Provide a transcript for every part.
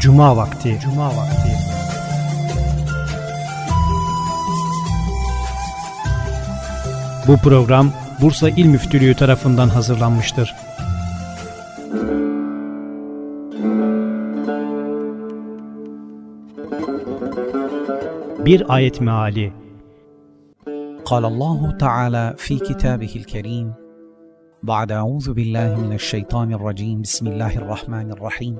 Cuma vakti. Cuma vakti. Bu program Bursa İl Müftülüğü tarafından hazırlanmıştır. Bir ayet meali قال الله تعالى في كتابه الكريم بعد أعوذ بالله من الشيطان الرجيم بسم الله الرحمن الرحيم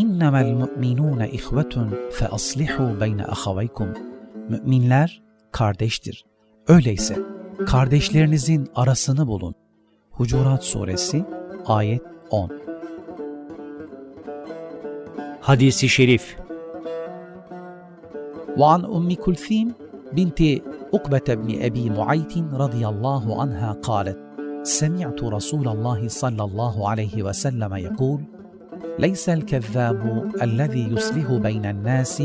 إنما المؤمنون إخوة فأصلحوا بين أخويكم Müminler kardeştir. Öyleyse kardeşlerinizin arasını bulun. Hucurat Suresi ayet 10 Hadisi Şerif وعن أم كلثيم بنت عقبة بن أبي معيط رضي الله عنها قالت: سمعت رسول الله صلى الله عليه وسلم يقول: ليس الكذاب الذي يصلح بين الناس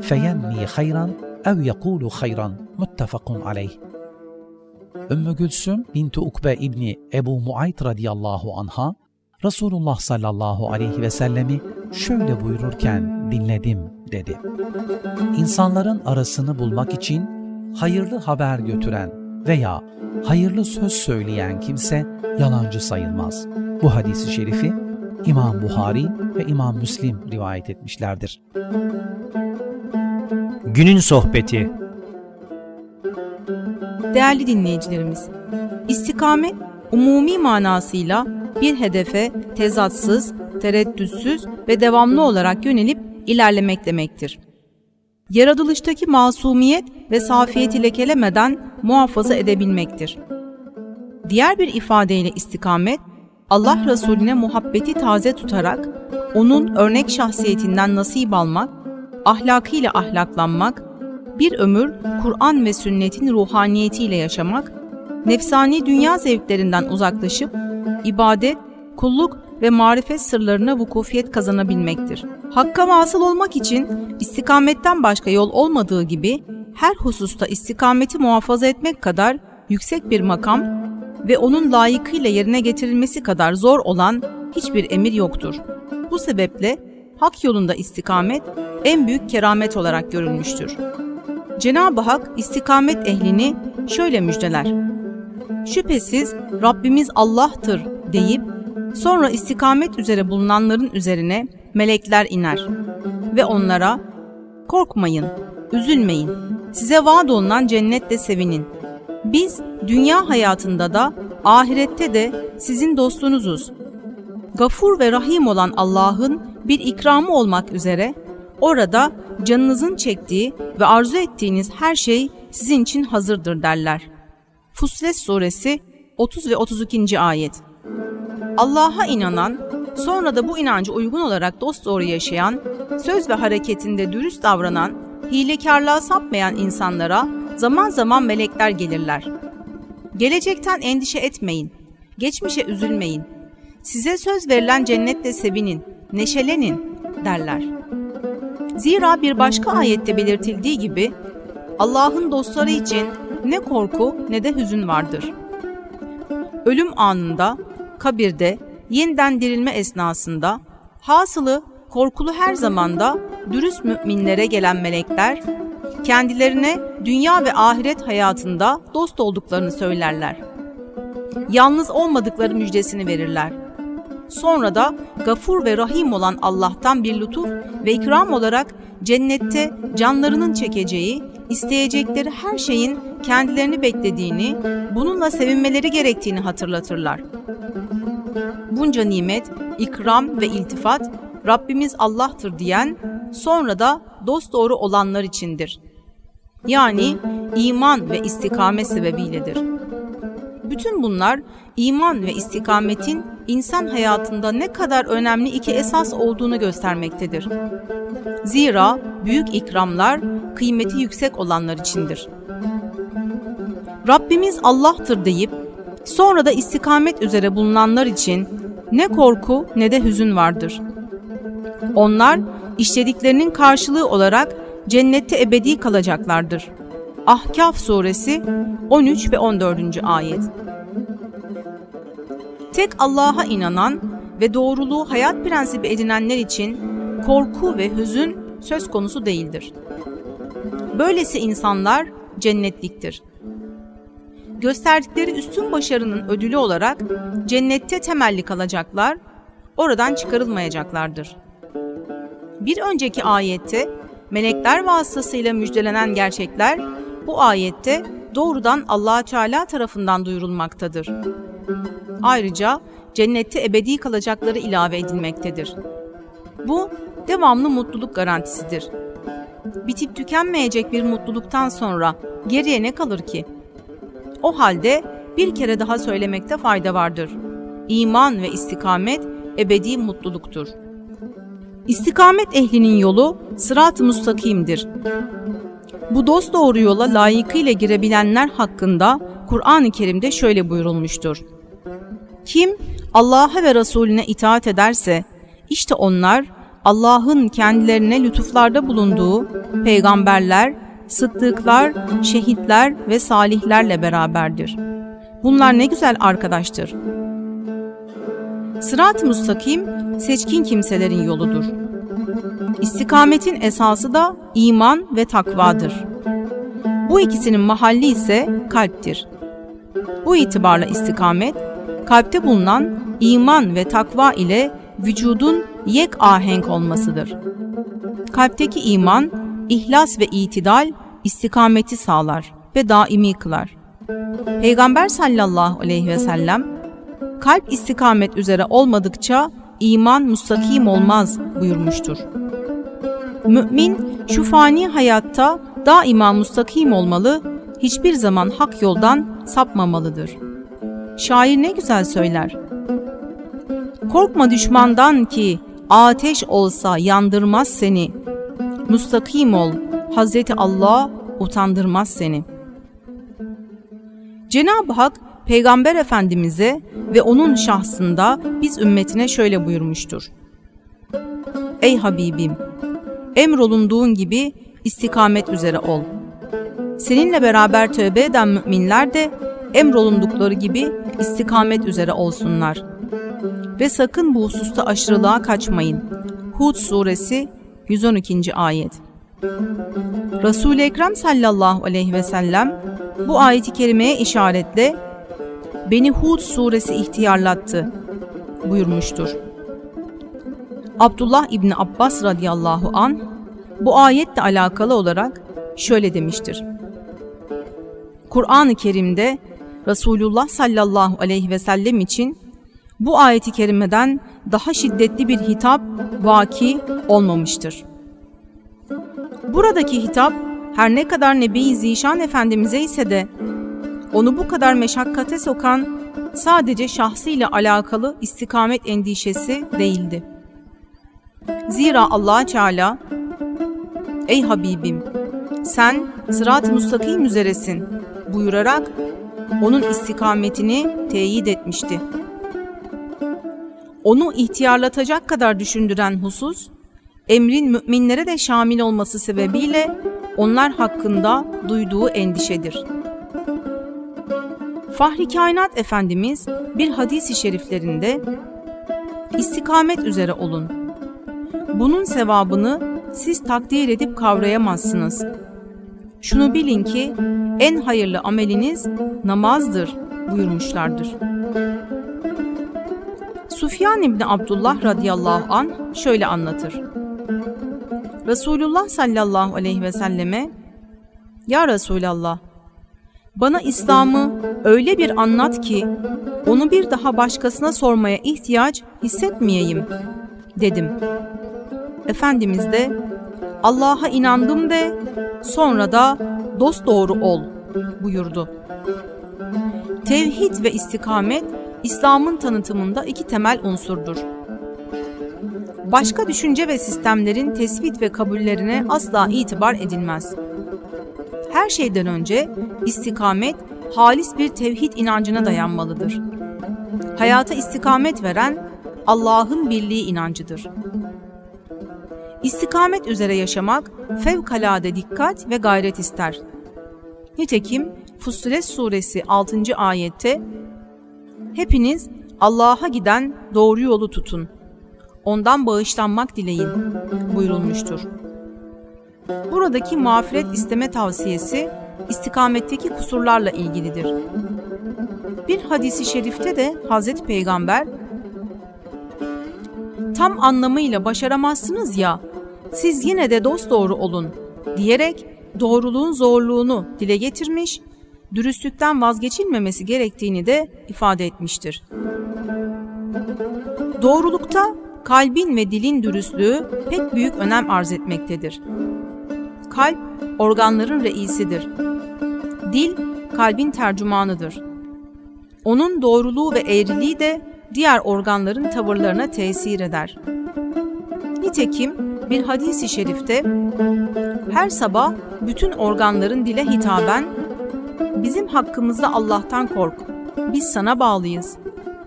فينمي خيرا أو يقول خيرا متفق عليه. Ümmü Gülsüm binti Ukbe İbni Ebu Muayt radıyallahu anha Resulullah sallallahu aleyhi ve sellemi şöyle buyururken dinledim dedi. İnsanların arasını bulmak için hayırlı haber götüren veya hayırlı söz söyleyen kimse yalancı sayılmaz. Bu hadisi şerifi İmam Buhari ve İmam Müslim rivayet etmişlerdir. Günün Sohbeti Değerli dinleyicilerimiz, istikamet umumi manasıyla bir hedefe tezatsız, tereddütsüz ve devamlı olarak yönelip ilerlemek demektir. Yaratılıştaki masumiyet ve safiyeti lekelemeden muhafaza edebilmektir. Diğer bir ifadeyle istikamet, Allah Resulüne muhabbeti taze tutarak, onun örnek şahsiyetinden nasip almak, ahlakıyla ahlaklanmak, bir ömür Kur'an ve sünnetin ruhaniyetiyle yaşamak, nefsani dünya zevklerinden uzaklaşıp, ibadet, kulluk ve marifet sırlarına vukufiyet kazanabilmektir. Hakka vasıl olmak için istikametten başka yol olmadığı gibi her hususta istikameti muhafaza etmek kadar yüksek bir makam ve onun layıkıyla yerine getirilmesi kadar zor olan hiçbir emir yoktur. Bu sebeple hak yolunda istikamet en büyük keramet olarak görülmüştür. Cenab-ı Hak istikamet ehlini şöyle müjdeler. Şüphesiz Rabbimiz Allah'tır deyip sonra istikamet üzere bulunanların üzerine melekler iner ve onlara korkmayın, üzülmeyin, size vaat olunan cennette sevinin. Biz dünya hayatında da ahirette de sizin dostunuzuz. Gafur ve Rahim olan Allah'ın bir ikramı olmak üzere orada canınızın çektiği ve arzu ettiğiniz her şey sizin için hazırdır derler. Fussilet Suresi 30 ve 32. ayet Allah'a inanan, sonra da bu inancı uygun olarak dosdoğru yaşayan, söz ve hareketinde dürüst davranan, hilekarlığa sapmayan insanlara zaman zaman melekler gelirler. Gelecekten endişe etmeyin, geçmişe üzülmeyin. Size söz verilen cennette sevinin, neşelenin derler. Zira bir başka ayette belirtildiği gibi Allah'ın dostları için ne korku ne de hüzün vardır. Ölüm anında, kabirde, yeniden dirilme esnasında, hasılı korkulu her zamanda dürüst müminlere gelen melekler, kendilerine dünya ve ahiret hayatında dost olduklarını söylerler. Yalnız olmadıkları müjdesini verirler. Sonra da gafur ve rahim olan Allah'tan bir lütuf ve ikram olarak cennette canlarının çekeceği, isteyecekleri her şeyin kendilerini beklediğini, bununla sevinmeleri gerektiğini hatırlatırlar. Bunca nimet, ikram ve iltifat Rabbimiz Allah'tır diyen, sonra da dosdoğru olanlar içindir. Yani iman ve istikamet sebebiyledir. Bütün bunlar iman ve istikametin insan hayatında ne kadar önemli iki esas olduğunu göstermektedir. Zira büyük ikramlar kıymeti yüksek olanlar içindir. Rabbimiz Allah'tır deyip sonra da istikamet üzere bulunanlar için ne korku ne de hüzün vardır. Onlar işlediklerinin karşılığı olarak cennette ebedi kalacaklardır. Ahkaf suresi 13 ve 14. ayet. Tek Allah'a inanan ve doğruluğu hayat prensibi edinenler için korku ve hüzün söz konusu değildir. Böylesi insanlar cennetliktir. Gösterdikleri üstün başarının ödülü olarak cennette temelli kalacaklar, oradan çıkarılmayacaklardır. Bir önceki ayette melekler vasıtasıyla müjdelenen gerçekler bu ayette doğrudan Allah Teala tarafından duyurulmaktadır. Ayrıca cennette ebedi kalacakları ilave edilmektedir. Bu devamlı mutluluk garantisidir. Bitip tükenmeyecek bir mutluluktan sonra geriye ne kalır ki? O halde bir kere daha söylemekte fayda vardır. İman ve istikamet ebedi mutluluktur. İstikamet ehlinin yolu sırat-ı mustakimdir. Bu dost doğru yola layıkıyla girebilenler hakkında Kur'an-ı Kerim'de şöyle buyurulmuştur. Kim Allah'a ve Resulüne itaat ederse işte onlar Allah'ın kendilerine lütuflarda bulunduğu peygamberler, sıddıklar, şehitler ve salihlerle beraberdir. Bunlar ne güzel arkadaştır. Sırat-ı müstakim seçkin kimselerin yoludur. İstikametin esası da iman ve takvadır. Bu ikisinin mahalli ise kalptir. Bu itibarla istikamet, kalpte bulunan iman ve takva ile vücudun yek ahenk olmasıdır. Kalpteki iman, ihlas ve itidal istikameti sağlar ve daimi kılar. Peygamber sallallahu aleyhi ve sellem, kalp istikamet üzere olmadıkça iman mustakim olmaz buyurmuştur. Mümin şu fani hayatta daima mustakim olmalı, hiçbir zaman hak yoldan sapmamalıdır. Şair ne güzel söyler. Korkma düşmandan ki ateş olsa yandırmaz seni. Mustakim ol, Hazreti Allah utandırmaz seni. Cenab-ı Hak Peygamber Efendimiz'e ve onun şahsında biz ümmetine şöyle buyurmuştur. Ey Habibim! Emrolunduğun gibi istikamet üzere ol. Seninle beraber tövbe eden müminler de emrolundukları gibi istikamet üzere olsunlar. Ve sakın bu hususta aşırılığa kaçmayın. Hud suresi 112. ayet. Resul-i Ekrem sallallahu aleyhi ve sellem bu ayeti kerimeye işaretle beni Hud suresi ihtiyarlattı buyurmuştur. Abdullah İbni Abbas radıyallahu an bu ayetle alakalı olarak şöyle demiştir. Kur'an-ı Kerim'de Resulullah sallallahu aleyhi ve sellem için bu ayeti kerimeden daha şiddetli bir hitap vaki olmamıştır. Buradaki hitap her ne kadar Nebi Zişan Efendimiz'e ise de onu bu kadar meşakkate sokan sadece şahsıyla alakalı istikamet endişesi değildi. Zira Allah Teala Ey Habibim sen sırat-ı müstakim üzeresin buyurarak onun istikametini teyit etmişti. Onu ihtiyarlatacak kadar düşündüren husus, emrin müminlere de şamil olması sebebiyle onlar hakkında duyduğu endişedir. Fahri Kainat Efendimiz bir hadis-i şeriflerinde istikamet üzere olun. Bunun sevabını siz takdir edip kavrayamazsınız. Şunu bilin ki en hayırlı ameliniz namazdır buyurmuşlardır. Sufyan İbni Abdullah radıyallahu an şöyle anlatır. Resulullah sallallahu aleyhi ve selleme Ya Resulallah bana İslam'ı öyle bir anlat ki onu bir daha başkasına sormaya ihtiyaç hissetmeyeyim dedim. Efendimiz de Allah'a inandım de sonra da dost doğru ol buyurdu. Tevhid ve istikamet İslam'ın tanıtımında iki temel unsurdur. Başka düşünce ve sistemlerin tespit ve kabullerine asla itibar edilmez. Her şeyden önce istikamet halis bir tevhid inancına dayanmalıdır. Hayata istikamet veren Allah'ın birliği inancıdır. İstikamet üzere yaşamak fevkalade dikkat ve gayret ister. Nitekim Fussilet suresi 6. ayette Hepiniz Allah'a giden doğru yolu tutun. ondan bağışlanmak dileyin buyurulmuştur. Buradaki mağfiret isteme tavsiyesi istikametteki kusurlarla ilgilidir. Bir hadisi şerifte de Hazreti Peygamber tam anlamıyla başaramazsınız ya, siz yine de dosdoğru olun diyerek doğruluğun zorluğunu dile getirmiş, dürüstlükten vazgeçilmemesi gerektiğini de ifade etmiştir. Doğrulukta kalbin ve dilin dürüstlüğü pek büyük önem arz etmektedir. Kalp organların reisidir. Dil kalbin tercümanıdır. Onun doğruluğu ve eğriliği de diğer organların tavırlarına tesir eder. Nitekim bir hadisi şerifte her sabah bütün organların dile hitaben bizim hakkımızda Allah'tan kork. Biz sana bağlıyız.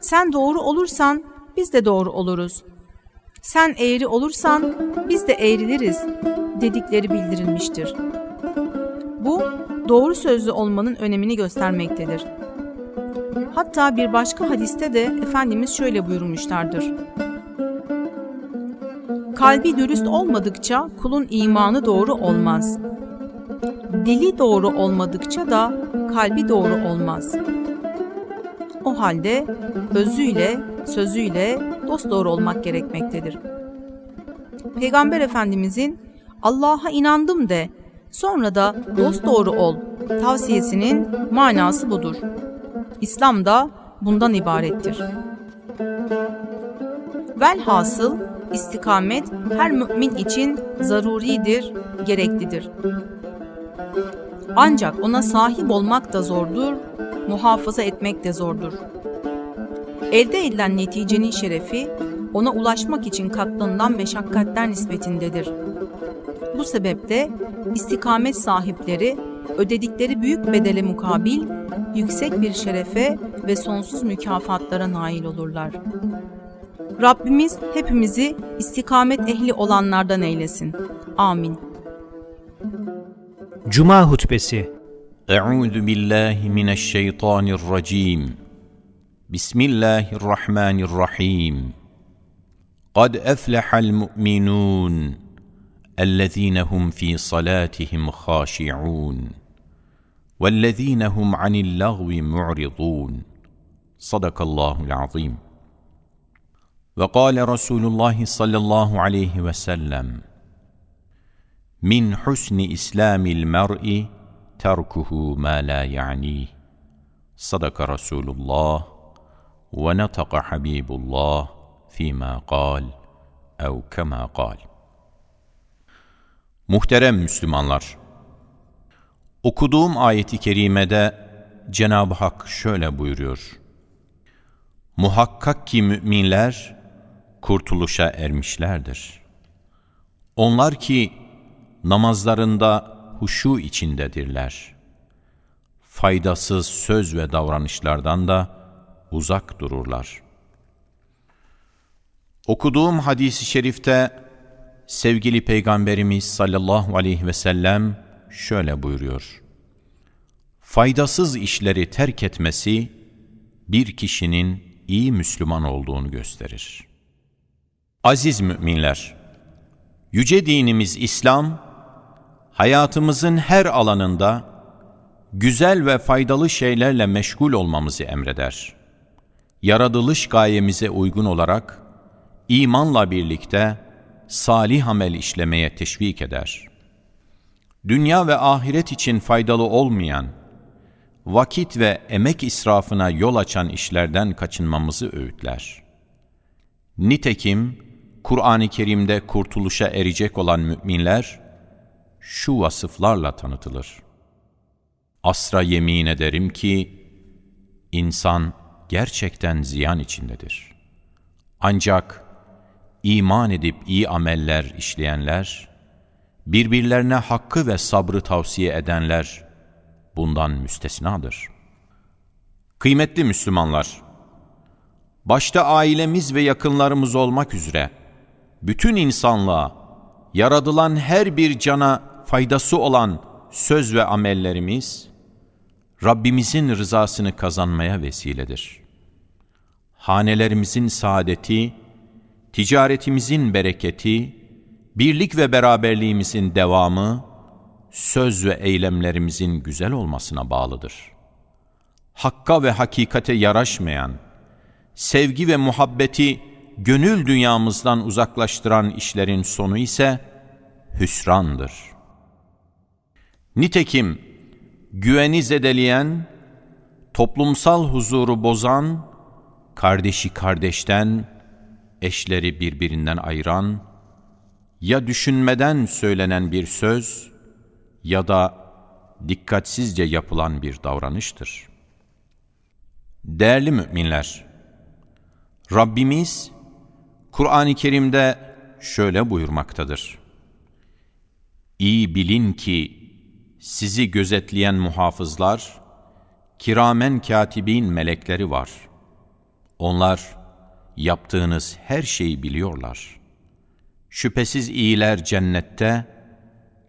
Sen doğru olursan biz de doğru oluruz. Sen eğri olursan biz de eğriliriz dedikleri bildirilmiştir. Bu doğru sözlü olmanın önemini göstermektedir. Hatta bir başka hadiste de Efendimiz şöyle buyurmuşlardır. Kalbi dürüst olmadıkça kulun imanı doğru olmaz. Dili doğru olmadıkça da kalbi doğru olmaz. O halde özüyle, sözüyle dosdoğru olmak gerekmektedir. Peygamber Efendimizin Allah'a inandım de, sonra da dosdoğru ol tavsiyesinin manası budur. İslam da bundan ibarettir. Velhasıl istikamet her mümin için zaruridir, gereklidir. Ancak ona sahip olmak da zordur, muhafaza etmek de zordur. Elde edilen neticenin şerefi ona ulaşmak için katlanılan meşakkatler nispetindedir. Bu sebeple istikamet sahipleri ödedikleri büyük bedele mukabil yüksek bir şerefe ve sonsuz mükafatlara nail olurlar. Rabbimiz hepimizi istikamet ehli olanlardan eylesin. Amin. Cuma hutbesi Euzu billahi mineşşeytanirracim Bismillahirrahmanirrahim Kad eflehal mu'minun الذين هم في صلاتهم خاشعون والذين هم عن اللغو معرضون. صدق الله العظيم. وقال رسول الله صلى الله عليه وسلم من حسن إسلام المرء تركه ما لا يعنيه. صدق رسول الله ونطق حبيب الله فيما قال أو كما قال. Muhterem Müslümanlar, okuduğum ayeti kerimede Cenab-ı Hak şöyle buyuruyor. Muhakkak ki müminler kurtuluşa ermişlerdir. Onlar ki namazlarında huşu içindedirler. Faydasız söz ve davranışlardan da uzak dururlar. Okuduğum hadisi şerifte sevgili Peygamberimiz sallallahu aleyhi ve sellem şöyle buyuruyor. Faydasız işleri terk etmesi bir kişinin iyi Müslüman olduğunu gösterir. Aziz müminler, yüce dinimiz İslam, hayatımızın her alanında güzel ve faydalı şeylerle meşgul olmamızı emreder. Yaratılış gayemize uygun olarak imanla birlikte salih amel işlemeye teşvik eder. Dünya ve ahiret için faydalı olmayan, vakit ve emek israfına yol açan işlerden kaçınmamızı öğütler. Nitekim Kur'an-ı Kerim'de kurtuluşa erecek olan müminler şu vasıflarla tanıtılır. Asra yemin ederim ki insan gerçekten ziyan içindedir. Ancak iman edip iyi ameller işleyenler, birbirlerine hakkı ve sabrı tavsiye edenler bundan müstesnadır. Kıymetli Müslümanlar, başta ailemiz ve yakınlarımız olmak üzere bütün insanlığa, yaradılan her bir cana faydası olan söz ve amellerimiz, Rabbimizin rızasını kazanmaya vesiledir. Hanelerimizin saadeti, ticaretimizin bereketi, birlik ve beraberliğimizin devamı, söz ve eylemlerimizin güzel olmasına bağlıdır. Hakka ve hakikate yaraşmayan, sevgi ve muhabbeti gönül dünyamızdan uzaklaştıran işlerin sonu ise hüsrandır. Nitekim güveni zedeleyen, toplumsal huzuru bozan, kardeşi kardeşten, eşleri birbirinden ayıran, ya düşünmeden söylenen bir söz ya da dikkatsizce yapılan bir davranıştır. Değerli müminler, Rabbimiz Kur'an-ı Kerim'de şöyle buyurmaktadır. İyi bilin ki sizi gözetleyen muhafızlar, kiramen katibin melekleri var. Onlar yaptığınız her şeyi biliyorlar. Şüphesiz iyiler cennette,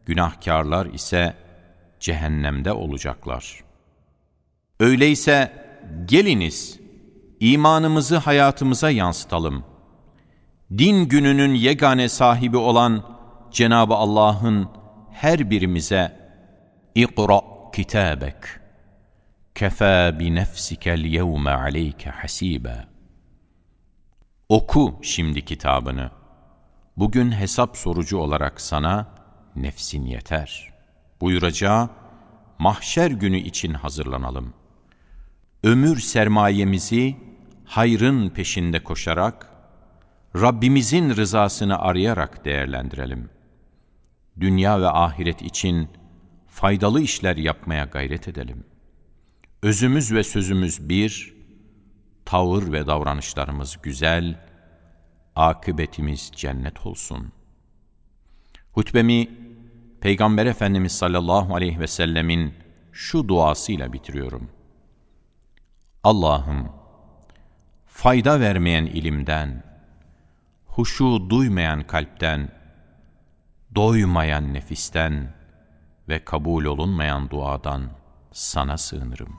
günahkarlar ise cehennemde olacaklar. Öyleyse geliniz, imanımızı hayatımıza yansıtalım. Din gününün yegane sahibi olan Cenab-ı Allah'ın her birimize İkra kitabek Kefa bi nefsikel yevme aleyke hasibe Oku şimdi kitabını. Bugün hesap sorucu olarak sana nefsin yeter. Buyuracağı mahşer günü için hazırlanalım. Ömür sermayemizi hayrın peşinde koşarak, Rabbimizin rızasını arayarak değerlendirelim. Dünya ve ahiret için faydalı işler yapmaya gayret edelim. Özümüz ve sözümüz bir, tavır ve davranışlarımız güzel, akıbetimiz cennet olsun. Hutbemi Peygamber Efendimiz sallallahu aleyhi ve sellemin şu duasıyla bitiriyorum. Allah'ım, fayda vermeyen ilimden, huşu duymayan kalpten, doymayan nefisten ve kabul olunmayan duadan sana sığınırım.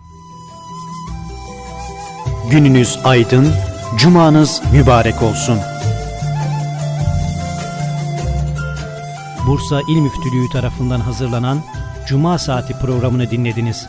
Gününüz aydın, cumanız mübarek olsun. Bursa İl Müftülüğü tarafından hazırlanan Cuma Saati programını dinlediniz.